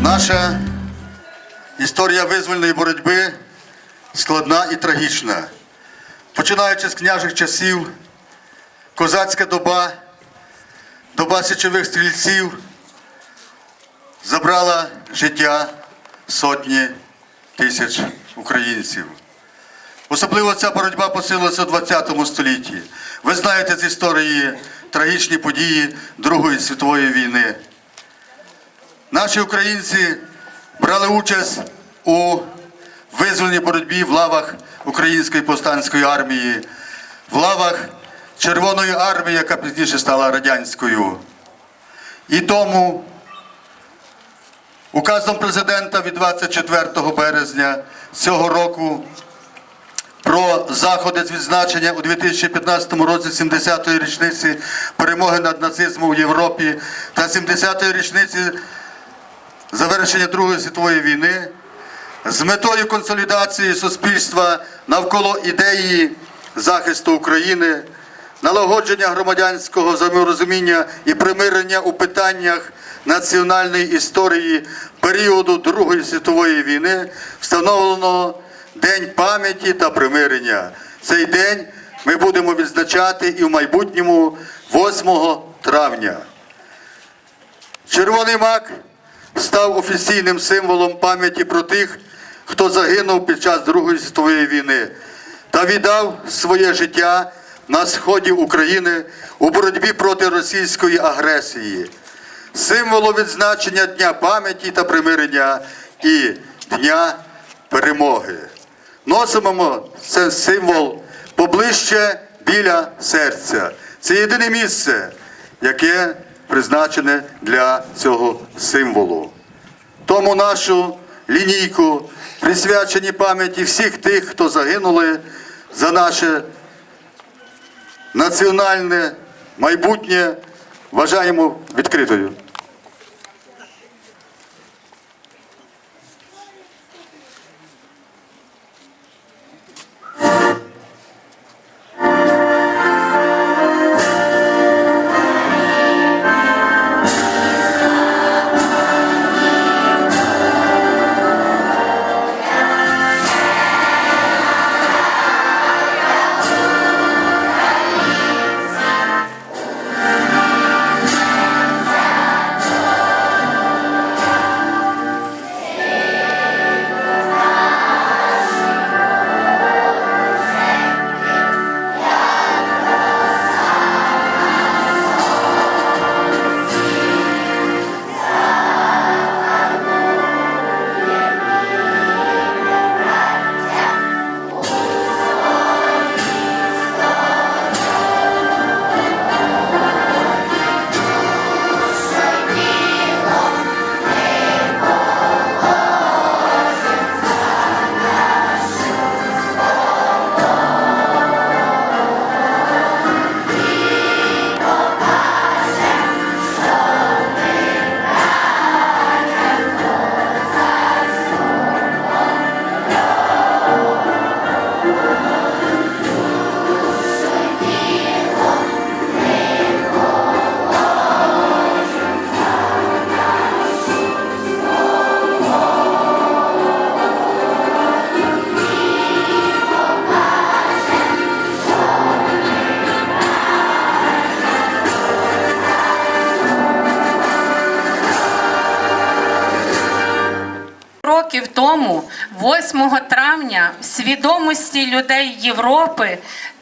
Наша історія визвольної боротьби складна і трагічна. Починаючи з княжих часів, козацька доба, доба січових стрільців забрала життя сотні тисяч українців. Особливо ця боротьба посилилася у ХХ столітті. Ви знаєте з історії трагічні події Другої світової війни. Наші українці брали участь у визвольній боротьбі в лавах Української повстанської армії, в лавах Червоної армії, яка пізніше стала радянською. І тому указом президента від 24 березня цього року про заходи з відзначення у 2015 році 70-ї річниці перемоги над нацизмом у Європі та 70-ї річниці завершення Другої світової війни з метою консолідації суспільства навколо ідеї захисту України, налагодження громадянського взаєморозуміння і примирення у питаннях національної історії періоду Другої світової війни встановлено День пам'яті та примирення. Цей день ми будемо відзначати і в майбутньому 8 травня. Червоний мак став офіційним символом пам'яті про тих, хто загинув під час Другої світової війни та віддав своє життя на сході України у боротьбі проти російської агресії, символом відзначення Дня пам'яті та примирення і Дня перемоги. Носимо цей символ поближче біля серця. Це єдине місце, яке призначене для цього символу. Тому нашу лінійку присвячені пам'яті всіх тих, хто загинули за наше національне майбутнє, вважаємо відкритою. 8 травня, в свідомості людей Європи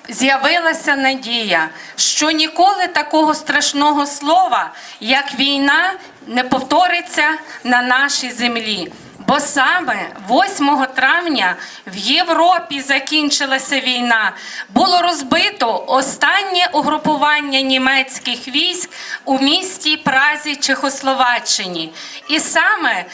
з'явилася надія, що ніколи такого страшного слова, як війна, не повториться на нашій землі. Бо саме 8 травня в Європі закінчилася війна. Було розбито останнє угрупування німецьких військ у місті Празі Чехословаччині. І саме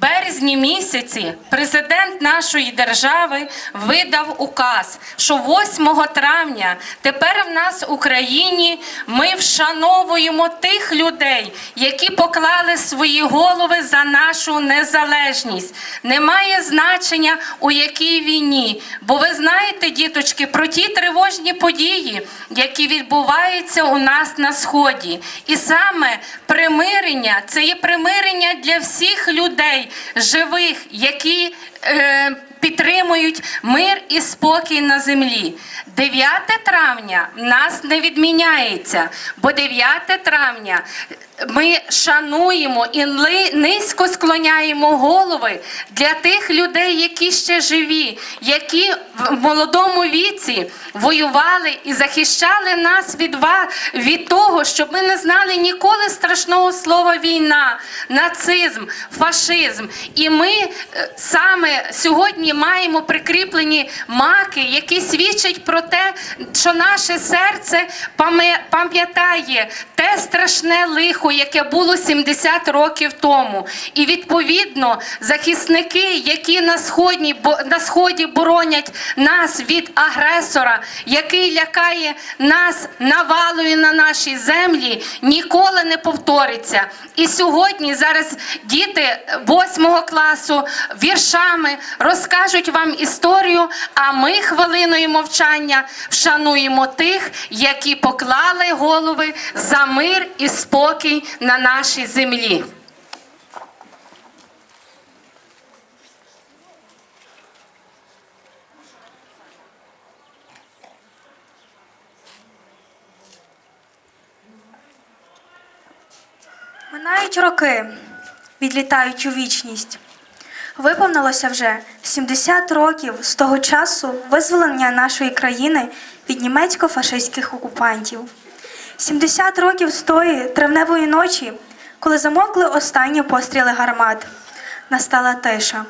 березні місяці президент нашої держави видав указ, що 8 травня тепер в нас в Україні ми вшановуємо тих людей, які поклали свої голови за нашу незалежність. Немає значення у якій війні. Бо ви знаєте, діточки, про ті тривожні події, які відбуваються у нас на сході. І саме примирення це є примирення для всіх людей живих, які е, підтримують мир і спокій на землі. 9 травня нас не відміняється, бо 9 травня ми шануємо і низько склоняємо голови для тих людей, які ще живі, які в молодому віці воювали і захищали нас від, від того, щоб ми не знали ніколи страшного слова війна, нацизм, фашизм. І ми е, саме сьогодні маємо прикріплені маки, які свідчать про те, що наше серце пам'ятає те страшне лихо, яке було 70 років тому. І відповідно захисники, які на сході, на сході боронять нас від агресора, який лякає нас навалою на нашій землі, ніколи не повториться. І сьогодні зараз діти 8 класу віршами розкажуть вам історію, а ми хвилиною мовчання вшануємо тих, які поклали голови за мир і спокій на нашій землі. Минають роки, відлітають у вічність. Виповнилося вже 70 років з того часу визволення нашої країни від німецько-фашистських окупантів. 70 років з тої травневої ночі, коли замовкли останні постріли гармат. Настала тиша.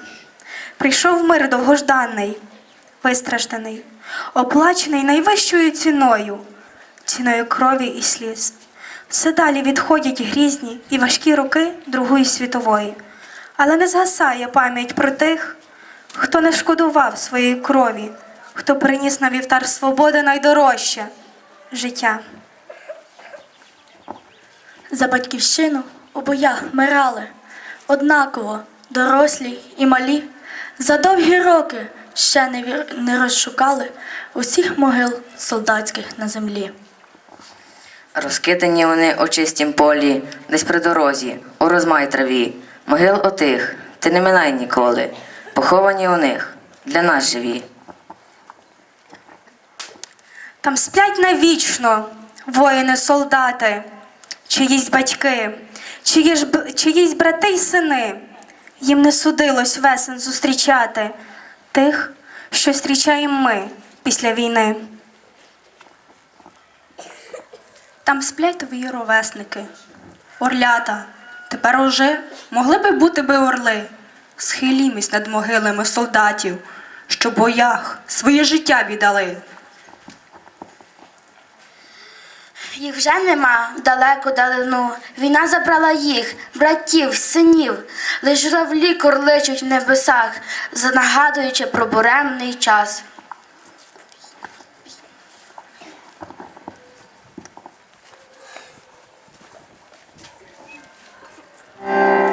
Прийшов мир довгожданий, вистражданий, оплачений найвищою ціною, ціною крові і сліз. Все далі відходять грізні і важкі роки Другої світової, але не згасає пам'ять про тих, хто не шкодував своєї крові, хто приніс на вівтар свободи найдорожче життя. За батьківщину у боях мирали, однаково дорослі і малі. За довгі роки ще не, вір- не розшукали усіх могил солдатських на землі. Розкидані вони у чистім полі, десь при дорозі, у розмай траві. Могил отих, ти не минай ніколи. Поховані у них для нас живі. Там сплять навічно воїни-солдати, чиїсь батьки, чиї ж б- чиїсь брати й сини. Їм не судилось весен зустрічати тих, що зустрічаємо ми після війни. Там сплять твої ровесники, орлята, тепер уже могли би бути би орли. Схилімось над могилами солдатів, що в боях своє життя віддали. Їх вже нема далеко далину. Війна забрала їх, братів, синів. Лиш журавлі корличуть в небесах, занагадуючи про буремний час. Мамо,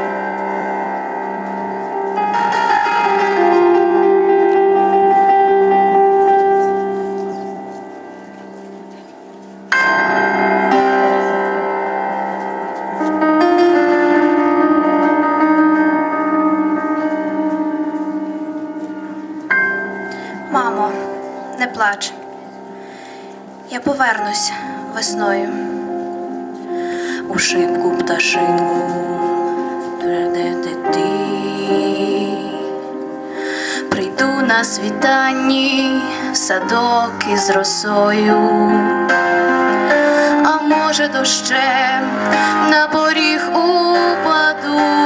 весною. У шибку пташинку. Прийду на світанні в садок із росою, а може дощем на поріг упаду.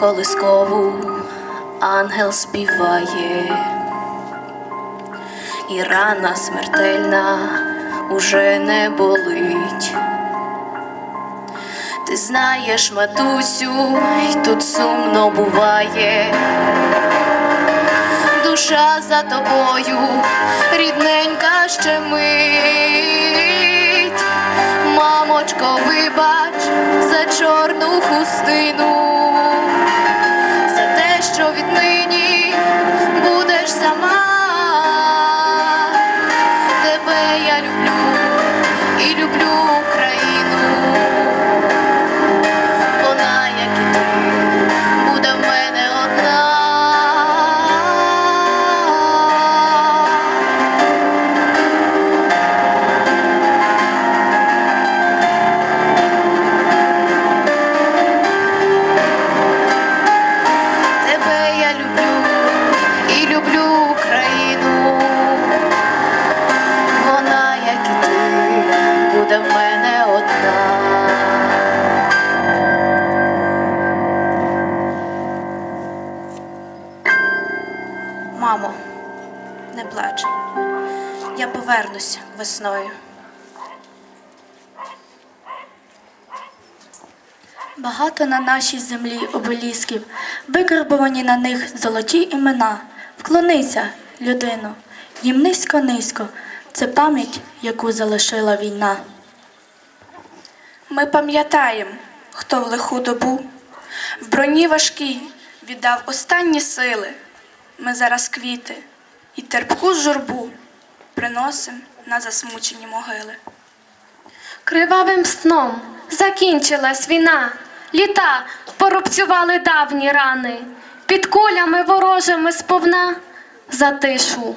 Колискову ангел співає, і рана смертельна уже не болить. Ти знаєш, матусю, й тут сумно буває. Душа за тобою, рідненька ще мить. Мамочко, вибач за чорну хустину, віднині повернусь весною. Багато на нашій землі обелісків, викарбовані на них золоті імена. Вклонися, людино, їм низько-низько. Це пам'ять, яку залишила війна. Ми пам'ятаємо, хто в лиху добу в броні важкій віддав останні сили. Ми зараз квіти і терпку журбу приносим на засмучені могили. Кривавим сном закінчилась війна. Літа порубцювали давні рани. Під кулями ворожими сповна за тишу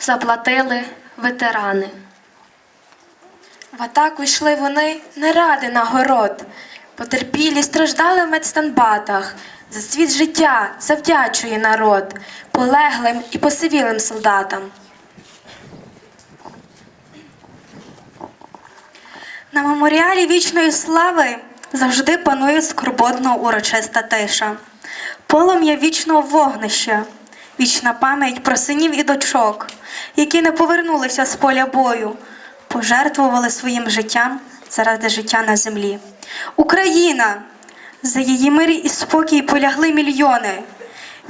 заплатили ветерани. В атаку йшли вони не ради нагород. Потерпілі страждали в медстанбатах. За світ життя завдячує народ полеглим і посивілим солдатам. На меморіалі вічної слави завжди панує скорботно урочиста тиша. Полум'я вічного вогнища, вічна пам'ять про синів і дочок, які не повернулися з поля бою, пожертвували своїм життям заради життя на землі. Україна! За її мир і спокій полягли мільйони.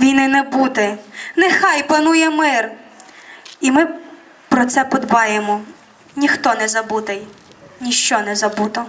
Війни не бути, нехай панує мир. І ми про це подбаємо. Ніхто не забутий, ніщо не забуто.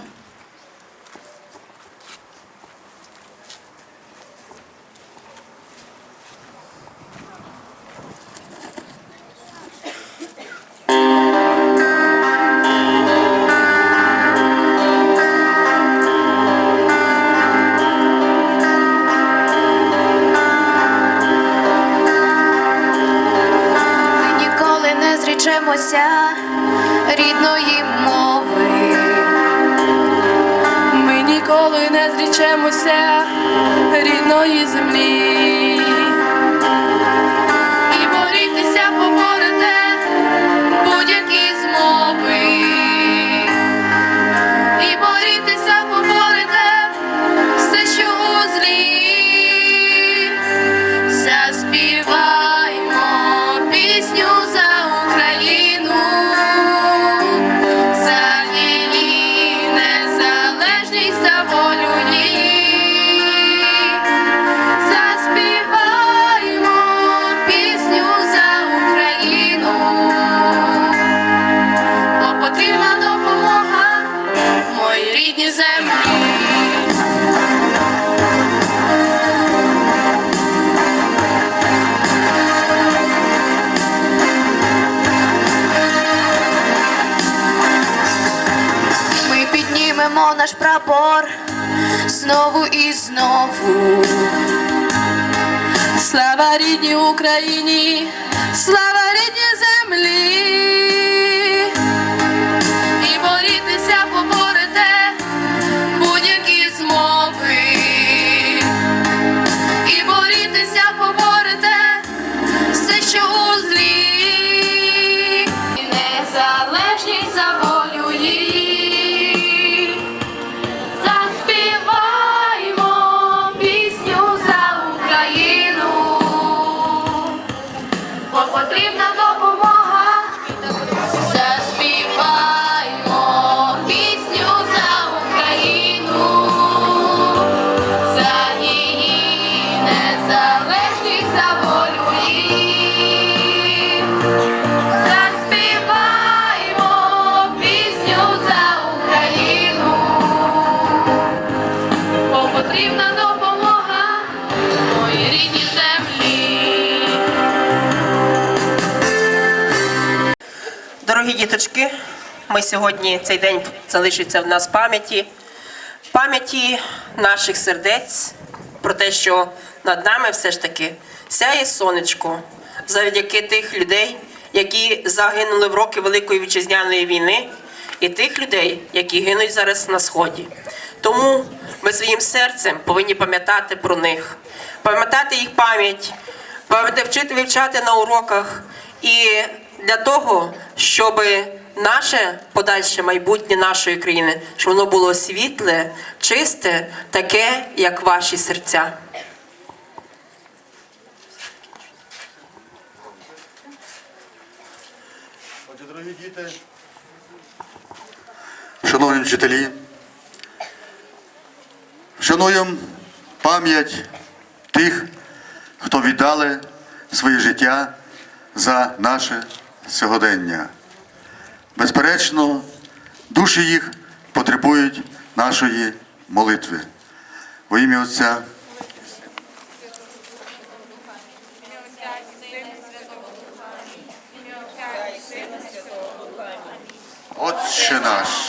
Моїй рідній землі. Ми піднімемо наш прапор знову і знову. Слава рідній Україні, слава рідній землі. залежність за волю. Заспіваємо пісню за Україну, бо потрібна допомога моїй рідній землі. Дорогі діточки, ми сьогодні цей день залишиться в нас пам'яті, пам'яті наших сердець про те, що над нами все ж таки сяє сонечко завдяки тих людей, які загинули в роки Великої вітчизняної війни, і тих людей, які гинуть зараз на сході. Тому ми своїм серцем повинні пам'ятати про них, пам'ятати їх пам'ять, пам'ятати вчити вивчати на уроках і для того, щоб наше подальше майбутнє нашої країни, щоб воно було світле, чисте, таке, як ваші серця. Дорогі діти, шановні вчителі, шануємо пам'ять тих, хто віддали своє життя за наше сьогодення. Безперечно, душі їх потребують нашої молитви. Во ім'я Отця. Отче наш.